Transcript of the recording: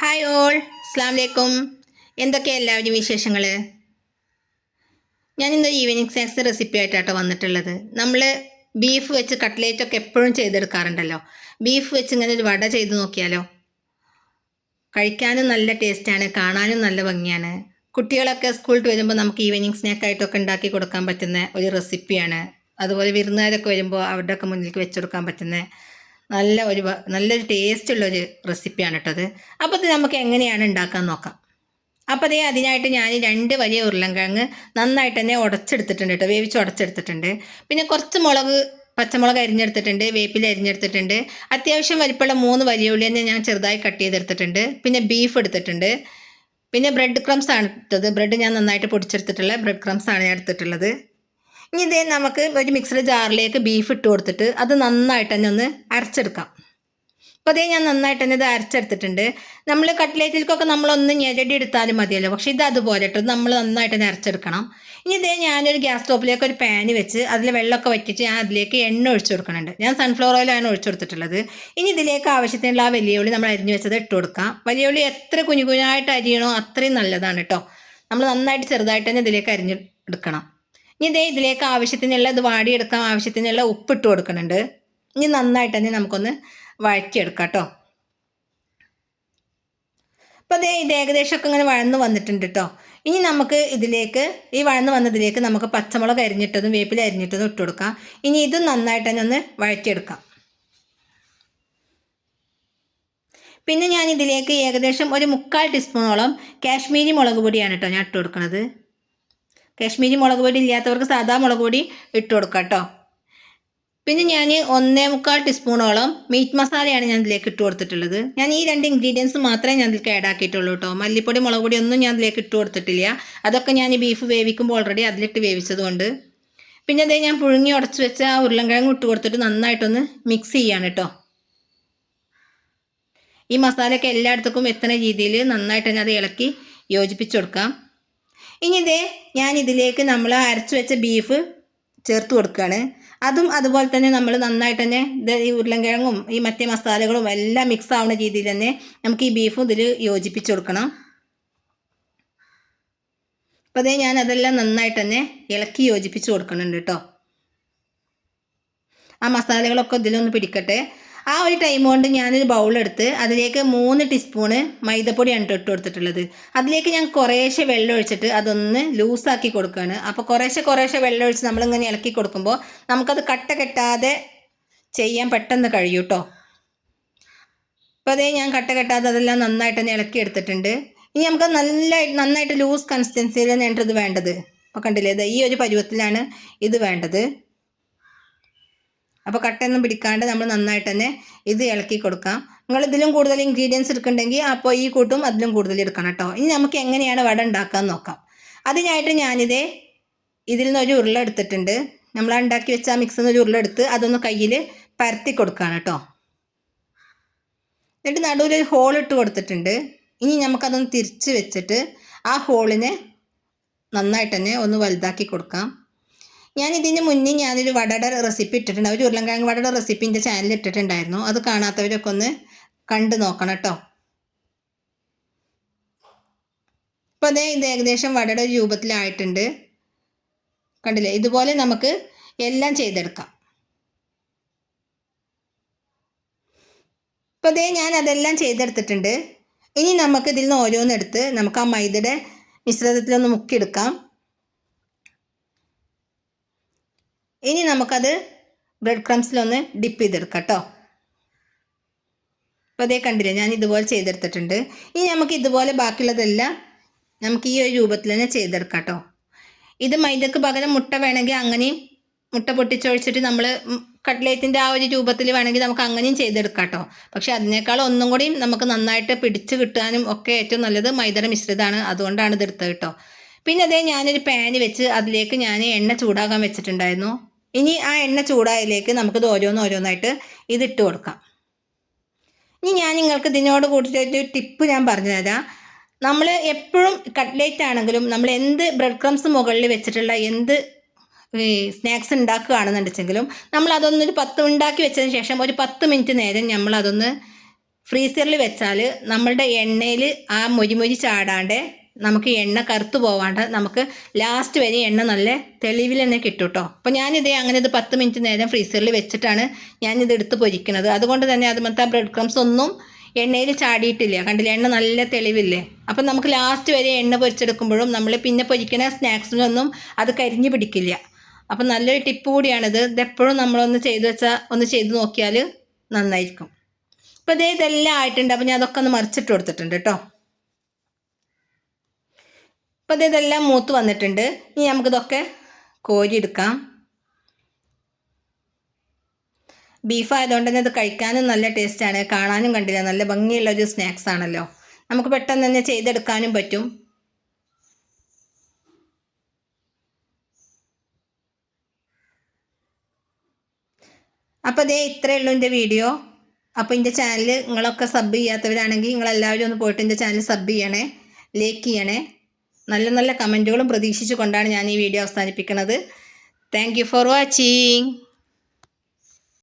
Hi all അസ്സാം വലൈക്കും എന്തൊക്കെയാണ് എല്ലാവരുടെയും വിശേഷങ്ങൾ ഞാൻ ഇന്ന് ഈവനിങ് സ്നാക്സ് റെസിപ്പി ആയിട്ടാട്ടോ വന്നിട്ടുള്ളത്. നമ്മൾ ബീഫ് വെച്ച് കട്ട്ലേറ്റ് ഒക്കെ എപ്പോഴും ചെയ്തെടുക്കാറുണ്ടല്ലോ. ബീഫ് വെച്ച് ഇങ്ങനെ ഒരു വട ചെയ്ത് നോക്കിയാലോ? കഴിക്കാനും നല്ല ടേസ്റ്റാണ് കാണാനും നല്ല ഭംഗിയാണ്. കുട്ടികളൊക്കെ സ്കൂളിൽ വരുമ്പോൾ നമുക്ക് ഈവനിങ് സ്നാക്ക് ആയിട്ടൊക്കെ ഉണ്ടാക്കി കൊടുക്കാൻ പറ്റുന്ന ഒരു റെസിപ്പിയാണ് അതുപോലെ വിരുന്നുകാരൊക്കെ വരുമ്പോൾ അവരുടെയൊക്കെ മുന്നിലേക്ക് വെച്ചെടുക്കാൻ പറ്റുന്ന നല്ല ഒരു നല്ലൊരു ടേസ്റ്റ് ഉള്ള ഒരു റെസിപ്പിയാണ് കേട്ടത് അപ്പോൾ ഇത് നമുക്ക് എങ്ങനെയാണ് ഉണ്ടാക്കാൻ നോക്കാം. അപ്പോൾ അതേ അതിനായിട്ട് ഞാൻ രണ്ട് വലിയ ഉരുളൻകിഴങ്ങ് നന്നായിട്ട് തന്നെ ഉടച്ചെടുത്തിട്ടുണ്ട് കേട്ടോ വേവിച്ച് ഉടച്ചെടുത്തിട്ടുണ്ട് പിന്നെ കുറച്ച് മുളക് പച്ചമുളക് അരിഞ്ഞെടുത്തിട്ടുണ്ട് വേപ്പില അരിഞ്ഞെടുത്തിട്ടുണ്ട്. അത്യാവശ്യം വലിപ്പമുള്ള മൂന്ന് വലിയ ഉള്ളി തന്നെ ഞാൻ ചെറുതായി കട്ട് ചെയ്തെടുത്തിട്ടുണ്ട്. പിന്നെ ബീഫ് എടുത്തിട്ടുണ്ട്. പിന്നെ ബ്രെഡ് ക്രംസ് ആണ് എടുത്തത് ബ്രെഡ് ഞാൻ നന്നായിട്ട് പൊടിച്ചെടുത്തിട്ടുള്ള ബ്രെഡ് ക്രംസ് ആണ് ഞാൻ എടുത്തിട്ടുള്ളത്. ഇനി ഇതേ നമുക്ക് ഒരു മിക്സഡ് ജാറിലേക്ക് ബീഫ് ഇട്ട് കൊടുത്തിട്ട് അത് നന്നായിട്ട് തന്നെ ഒന്ന് അരച്ചെടുക്കാം. അപ്പോൾ അതേ ഞാൻ നന്നായിട്ട് തന്നെ ഇത് അരച്ചെടുത്തിട്ടുണ്ട്. നമ്മൾ കട്ട്ലേറ്റിലേക്കൊക്കെ നമ്മളൊന്ന് ഞെരടി എടുത്താലും മതിയല്ലോ. പക്ഷേ ഇത് അതുപോലെ ഇട്ട് നമ്മൾ നന്നായിട്ട് തന്നെ അരച്ചെടുക്കണം. ഇനി ഇതേ ഞാനൊരു ഗ്യാസ് സ്റ്റോപ്പിലേക്ക് ഒരു പാന് വെച്ച് അതിൽ വെള്ളമൊക്കെ വറ്റിച്ച് ഞാൻ അതിലേക്ക് എണ്ണ ഒഴിച്ചു കൊടുക്കുന്നുണ്ട്. ഞാൻ സൺഫ്ലവർ ഓയിലാണ് ഒഴിച്ചു കൊടുത്തിട്ടുള്ളത്. ഇനി ഇതിലേക്ക് ആവശ്യത്തിനുള്ള ആ വലിയ ഉള്ളി നമ്മൾ അരിഞ്ഞു വെച്ചത് ഇട്ട് കൊടുക്കാം. വലിയ ഉള്ളി എത്ര കുഞ്ഞു കുഞ്ഞായിട്ട് അരിയണോ അത്രയും നല്ലതാണ് കേട്ടോ നമ്മൾ നന്നായിട്ട് ചെറുതായിട്ട് തന്നെ ഇതിലേക്ക് അരിഞ്ഞ് എടുക്കണം. ഇനി ഇതേ ഇതിലേക്ക് ആവശ്യത്തിനുള്ള ഇത് വാടിയെടുക്കാൻ ആവശ്യത്തിനുള്ള ഉപ്പ് ഇട്ട് കൊടുക്കുന്നുണ്ട്. ഇനി നന്നായിട്ട് തന്നെ നമുക്കൊന്ന് വഴറ്റിയെടുക്കാം കേട്ടോ. അപ്പോൾ അതേ ഇത് ഏകദേശമൊക്കെ ഇങ്ങനെ വഴന്ന് വന്നിട്ടുണ്ട് കേട്ടോ. ഇനി നമുക്ക് ഇതിലേക്ക് ഈ വഴന്ന് വന്നതിലേക്ക് നമുക്ക് പച്ചമുളക് അരിഞ്ഞിട്ടതും വേപ്പില അരിഞ്ഞിട്ടതും ഇട്ട് കൊടുക്കാം. ഇനി ഇത് നന്നായിട്ട് തന്നെ ഒന്ന് വഴറ്റിയെടുക്കാം. പിന്നെ ഞാൻ ഇതിലേക്ക് ഏകദേശം ഒരു മുക്കാൽ ടീസ്പൂണോളം കാശ്മീരി മുളക് പൊടിയാണ് കേട്ടോ ഞാൻ ഇട്ട് കൊടുക്കുന്നത് കാശ്മീരി മുളക് പൊടി ഇല്ലാത്തവർക്ക് സാധാ മുളക് പൊടി ഇട്ട് കൊടുക്കാം കേട്ടോ പിന്നെ ഞാൻ ഒന്നേ മുക്കാൽ ടീസ്പൂണോളം മീറ്റ് മസാലയാണ് ഞാൻ ഇതിലേക്ക് ഇട്ട് കൊടുത്തിട്ടുള്ളത്. ഞാൻ ഈ രണ്ട് ഇൻഗ്രീഡിയൻസ് മാത്രമേ ഞാൻ ഇതിലേക്ക് ആഡ് ആക്കിയിട്ടുള്ളൂ കേട്ടോ മല്ലിപ്പൊടി മുളക് പൊടി ഒന്നും ഞാൻ ഇതിലേക്ക് ഇട്ട് കൊടുത്തിട്ടില്ല. അതൊക്കെ ഞാൻ ബീഫ് വേവിക്കുമ്പോൾ ഓൾറെഡി അതിലിട്ട് വേവിച്ചതുകൊണ്ട് പിന്നെ അതേ ഞാൻ പുഴുങ്ങി ഉടച്ച് വെച്ച ആ ഉരുളൻകിഴങ്ങ് ഇട്ട് കൊടുത്തിട്ട് നന്നായിട്ടൊന്ന് മിക്സ് ചെയ്യാണ് കേട്ടോ ഈ മസാലയൊക്കെ എല്ലായിടത്തേക്കും എത്തുന്ന രീതിയിൽ നന്നായിട്ട് തന്നെ അത് ഇളക്കി യോജിപ്പിച്ച് കൊടുക്കാം. ഇനി ഇതേ ഞാൻ ഇതിലേക്ക് നമ്മൾ അരച്ചു വെച്ച ബീഫ് ചേർത്ത് കൊടുക്കുകയാണ് അതും അതുപോലെ തന്നെ നമ്മൾ നന്നായിട്ട് തന്നെ ഇത് ഈ ഉരുളൻകിഴങ്ങും ഈ മറ്റേ മസാലകളും എല്ലാം മിക്സ് ആവുന്ന രീതിയിൽ തന്നെ നമുക്ക് ഈ ബീഫും ഇതിൽ യോജിപ്പിച്ച് കൊടുക്കണം. അപ്പോൾ അതേ ഞാൻ അതെല്ലാം നന്നായിട്ട് തന്നെ ഇളക്കി യോജിപ്പിച്ച് കൊടുക്കുന്നുണ്ട് കേട്ടോ. ആ മസാലകളൊക്കെ ഇതിലൊന്ന് പിടിക്കട്ടെ. ആ ഒരു ടൈം കൊണ്ട് ഞാനൊരു ബൗളെടുത്ത് അതിലേക്ക് മൂന്ന് ടീസ്പൂണ് മൈദപ്പൊടിയാണ് ട്ടോ ഇട്ട് കൊടുത്തിട്ടുള്ളത്. അതിലേക്ക് ഞാൻ കുറേശ്ശെ വെള്ളം ഒഴിച്ചിട്ട് അതൊന്ന് ലൂസാക്കി കൊടുക്കുകയാണ്. അപ്പോൾ കുറേശ്ശെ കുറേശ്ശെ വെള്ളം ഒഴിച്ച് നമ്മളിങ്ങനെ ഇളക്കി കൊടുക്കുമ്പോൾ നമുക്കത് കട്ട കെട്ടാതെ ചെയ്യാൻ പെട്ടെന്ന് കഴിയും കേട്ടോ അപ്പോൾ അതേ ഞാൻ കട്ട കെട്ടാതെ അതെല്ലാം നന്നായിട്ട് തന്നെ ഇളക്കി എടുത്തിട്ടുണ്ട്. ഇനി നമുക്ക് നല്ല നന്നായിട്ട് ലൂസ് കൺസിസ്റ്റൻസിയിൽ തന്നെയാണ് ഇത് വേണ്ടത്. അപ്പോൾ കണ്ടില്ലേ ഈ ഒരു പരുവത്തിലാണ് ഇത് വേണ്ടത്. അപ്പോൾ കട്ടയൊന്നും പിടിക്കാണ്ട് നമ്മൾ നന്നായിട്ട് തന്നെ ഇത് ഇളക്കി കൊടുക്കാം. നിങ്ങൾ ഇതിലും കൂടുതൽ ഇൻഗ്രീഡിയൻസ് എടുക്കുന്നുണ്ടെങ്കിൽ അപ്പോൾ ഈ കൂട്ടും അതിലും കൂടുതൽ എടുക്കണം കേട്ടോ ഇനി നമുക്ക് എങ്ങനെയാണ് വട ഉണ്ടാക്കാൻ നോക്കാം. അതിനായിട്ട് ഞാനിതേ ഇതിൽ നിന്ന് ഒരു ഉരുള എടുത്തിട്ടുണ്ട്. നമ്മൾ ഉണ്ടാക്കി വെച്ച മിക്സിൽ ഒരു ഉരുള എടുത്ത് അതൊന്ന് കയ്യിൽ പരത്തി കൊടുക്കുകയാണ് കേട്ടോ എന്നിട്ട് നടുവിൽ ഒരു ഹോൾ ഇട്ട് കൊടുത്തിട്ടുണ്ട്. ഇനി നമുക്കതൊന്ന് തിരിച്ച് വെച്ചിട്ട് ആ ഹോളിനെ നന്നായിട്ട് തന്നെ ഒന്ന് വലുതാക്കി കൊടുക്കാം. ഞാൻ ഇതിന് മുന്നേ ഞാനൊരു വടയുടെ റെസിപ്പി ഇട്ടിട്ടുണ്ട്. ഒരു ഉരുളൻകിഴങ്ങ് വടയുടെ റെസിപ്പി എന്റെ ചാനലിൽ ഇട്ടിട്ടുണ്ടായിരുന്നു. അത് കാണാത്തവരൊക്കെ ഒന്ന് കണ്ടു നോക്കണം കേട്ടോ അപ്പോൾ അതേ ഇത് ഏകദേശം വടയുടെ രൂപത്തിലായിട്ടുണ്ട്. കണ്ടില്ലേ? ഇതുപോലെ നമുക്ക് എല്ലാം ചെയ്തെടുക്കാം. അപ്പോൾ അതേ ഞാൻ അതെല്ലാം ചെയ്തെടുത്തിട്ടുണ്ട്. ഇനി നമുക്ക് ഇതിൽ നിന്ന് ഓരോന്നെടുത്ത് നമുക്ക് ആ മൈദയുടെ മിശ്രിതത്തിലൊന്ന് മുക്കിയെടുക്കാം. ഇനി നമുക്കത് ബ്രെഡ് ക്രംസിലൊന്ന് ഡിപ്പ് ചെയ്തെടുക്കാം കേട്ടോ അപ്പോൾ അതേ കണ്ടില്ലേ ഞാൻ ഇതുപോലെ ചെയ്തെടുത്തിട്ടുണ്ട്. ഇനി നമുക്ക് ഇതുപോലെ ബാക്കിയുള്ളതെല്ലാം നമുക്ക് ഈ ഒരു രൂപത്തിൽ തന്നെ ചെയ്തെടുക്കാം കേട്ടോ ഇത് മൈദക്ക് പകരം മുട്ട വേണമെങ്കിൽ അങ്ങനെയും മുട്ട പൊട്ടിച്ചൊഴിച്ചിട്ട് നമ്മൾ കട്ട്ലേറ്റിന്റെ ആ ഒരു രൂപത്തിൽ വേണമെങ്കിൽ നമുക്ക് അങ്ങനെയും ചെയ്തെടുക്കാം കേട്ടോ പക്ഷേ അതിനേക്കാൾ ഒന്നും കൂടി നമുക്ക് നന്നായിട്ട് പിടിച്ച് കിട്ടാനും ഒക്കെ ഏറ്റവും നല്ലത് മൈദയുടെ മിശ്രിതമാണ്. അതുകൊണ്ടാണ് ഇത് എടുത്തത് കേട്ടോ പിന്നെ അതേ ഞാനൊരു പാന് വെച്ച് അതിലേക്ക് ഞാൻ എണ്ണ ചൂടാകാൻ വെച്ചിട്ടുണ്ടായിരുന്നു. ഇനി ആ എണ്ണ ചൂടായതിലേക്ക് നമുക്കിത് ഓരോന്ന് ഓരോന്നായിട്ട് ഇതിട്ട് കൊടുക്കാം. ഇനി ഞാൻ നിങ്ങൾക്ക് ഇതിനോട് കൂട്ടിയിട്ട് ടിപ്പ് ഞാൻ പറഞ്ഞു തരാം. നമ്മൾ എപ്പോഴും കട്ട്ലേറ്റ് ആണെങ്കിലും നമ്മൾ എന്ത് ബ്രെഡ് ക്രംസ് മുകളിൽ വെച്ചിട്ടുള്ള എന്ത് സ്നാക്സ് ഉണ്ടാക്കുകയാണെന്നുണ്ടെങ്കിലും നമ്മൾ അതൊന്നൊരു പത്ത് ഉണ്ടാക്കി വെച്ചതിന് ശേഷം ഒരു പത്ത് മിനിറ്റ് നേരം നമ്മൾ അതൊന്ന് ഫ്രീസറിൽ വെച്ചാൽ നമ്മളുടെ എണ്ണയിൽ ആ മൊരിമൊരി ചാടാണ്ട് നമുക്ക് എണ്ണ കറുത്ത് പോവാണ്ട് നമുക്ക് ലാസ്റ്റ് വരെ എണ്ണ നല്ല തെളിവിൽ തന്നെ കിട്ടും കേട്ടോ അപ്പോൾ ഞാനിത് അങ്ങനെ ഇത് പത്ത് മിനിറ്റ് നേരം ഫ്രീസറിൽ വെച്ചിട്ടാണ് ഞാനിത് എടുത്ത് പൊരിക്കുന്നത് അതുകൊണ്ട് തന്നെ അതുമത്തെ ബ്രെഡ് ക്രംസ് ഒന്നും എണ്ണയിൽ ചാടിയിട്ടില്ല. കണ്ടില്ല? എണ്ണ നല്ല തെളിവില്ലേ? അപ്പം നമുക്ക് ലാസ്റ്റ് വരെ എണ്ണ പൊരിച്ചെടുക്കുമ്പോഴും നമ്മൾ പിന്നെ പൊരിക്കുന്ന സ്നാക്സിനൊന്നും അത് കരിഞ്ഞു പിടിക്കില്ല. അപ്പം നല്ലൊരു ടിപ്പ് കൂടിയാണിത്. ഇതെപ്പോഴും നമ്മളൊന്ന് ചെയ്തു വെച്ചാൽ ഒന്ന് ചെയ്ത് നോക്കിയാൽ നന്നായിരിക്കും. അപ്പോൾ ഇതേ ഇതെല്ലാം ആയിട്ടുണ്ട്. അപ്പോൾ ഞാൻ അതൊക്കെ ഒന്ന് മറിച്ചിട്ട് കൊടുത്തിട്ടുണ്ട് കേട്ടോ അപ്പോൾ ഇതെല്ലാം മൂത്ത് വന്നിട്ടുണ്ട്. ഇനി നമുക്കിതൊക്കെ കോരി എടുക്കാം. ആയതുകൊണ്ട് തന്നെ ഇത് കഴിക്കാനും നല്ല ടേസ്റ്റാണ് കാണാനും കണ്ടില്ല. നല്ല ഭംഗിയുള്ള ഒരു സ്നാക്സ് ആണല്ലോ. നമുക്ക് പെട്ടെന്ന് തന്നെ ചെയ്തെടുക്കാനും പറ്റും. അപ്പോൾ ഇതേ ഇത്രയേ ഉള്ളൂ എന്റെ വീഡിയോ അപ്പോൾ എന്റെ ചാനൽ നിങ്ങളൊക്കെ സബ് ചെയ്യാത്തവരാണെങ്കിൽ നിങ്ങളെല്ലാവരും ഒന്ന് പോയിട്ട് എന്റെ ചാനൽ സബ് ചെയ്യണേ. ലൈക്ക് ചെയ്യണേ. നല്ല നല്ല കമന്റുകളും പ്രതീക്ഷിച്ചുകൊണ്ടാണ് ഞാൻ ഈ വീഡിയോ അവസാനിപ്പിക്കുന്നത്. Thank for watching